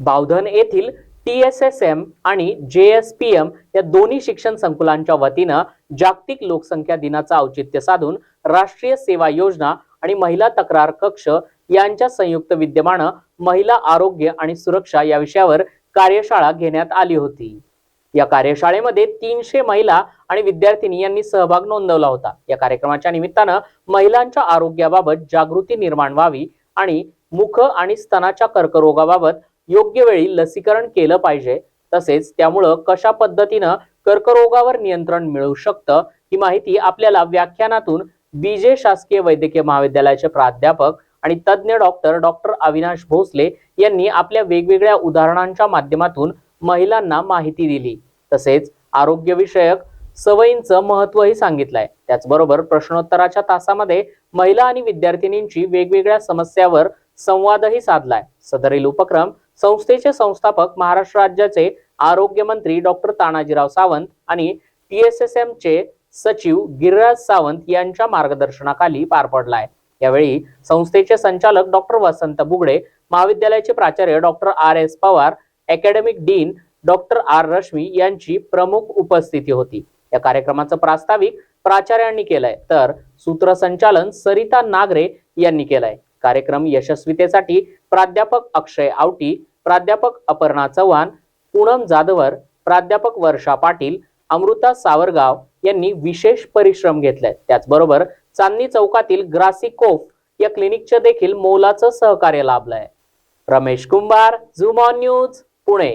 बावधन येथील T S S M आणि जे एस पी एम या दोन्ही शिक्षण संकुलांच्या वतीनं जागतिक लोकसंख्या दिनाचं औचित्य साधून राष्ट्रीय सेवा योजना आणि महिला तक्रार कक्ष यांच्या संयुक्त विद्यमानं महिला आरोग्य आणि सुरक्षा या विषयावर कार्यशाळा घेण्यात आली होती. या कार्यशाळेमध्ये तीनशे महिला आणि विद्यार्थिनी यांनी सहभाग नोंदवला होता. या कार्यक्रमाच्या निमित्तानं महिलांच्या आरोग्याबाबत जागृती निर्माण व्हावी आणि मुख आणि स्तनाच्या कर्करोगाबाबत योग्य वेळी लसीकरण केलं पाहिजे. तसेच त्यामुळं कशा पद्धतीनं कर्करोगावर नियंत्रण मिळू शकतं ही माहिती आपल्याला व्याख्यानातून बीजे शासकीय वैद्यकीय महाविद्यालयाचे प्राध्यापक आणि तज्ज्ञ डॉक्टर डॉक्टर अविनाश भोसले यांनी आपल्या वेगवेगळ्या उदाहरणांच्या माध्यमातून महिलांना माहिती दिली. तसेच आरोग्यविषयक सवयींचं महत्वही सांगितलंय. त्याचबरोबर प्रश्नोत्तराच्या तासामध्ये महिला आणि विद्यार्थिनींची वेगवेगळ्या समस्यावर संवादही साधलाय. सदरील उपक्रम संस्थेचे संस्थापक महाराष्ट्र राज्याचे आरोग्य मंत्री डॉक्टर तानाजीराव सावंत आणि टी एस एस एम चे सचिव गिरिराज सावंत यांच्या मार्गदर्शनाखाली पार पडलाय. यावेळी संस्थेचे संचालक डॉक्टर वसंत बुगडे महाविद्यालयाचे प्राचार्य doctor R S Pawar academic dean doctor R Rashmi यांची प्रमुख उपस्थिती होती. या कार्यक्रमाचं प्रास्ताविक प्राचार्यांनी केलंय. तर सूत्रसंचालन सरिता नागरे यांनी केलंय. कार्यक्रम यशस्वीतेसाठी प्राध्यापक अक्षय आवटी प्राध्यापक अपर्णा चव्हाण पूनम जाधवर प्राध्यापक वर्षा पाटील अमृता सावरगाव यांनी विशेष परिश्रम घेतले त्याचबरोबर चांदणी चौकातील ग्रासिकोफ या क्लिनिकचे देखील मोलाचं सहकार्य लाभलंय. Ramesh Kumbhar Zoom On News Pune.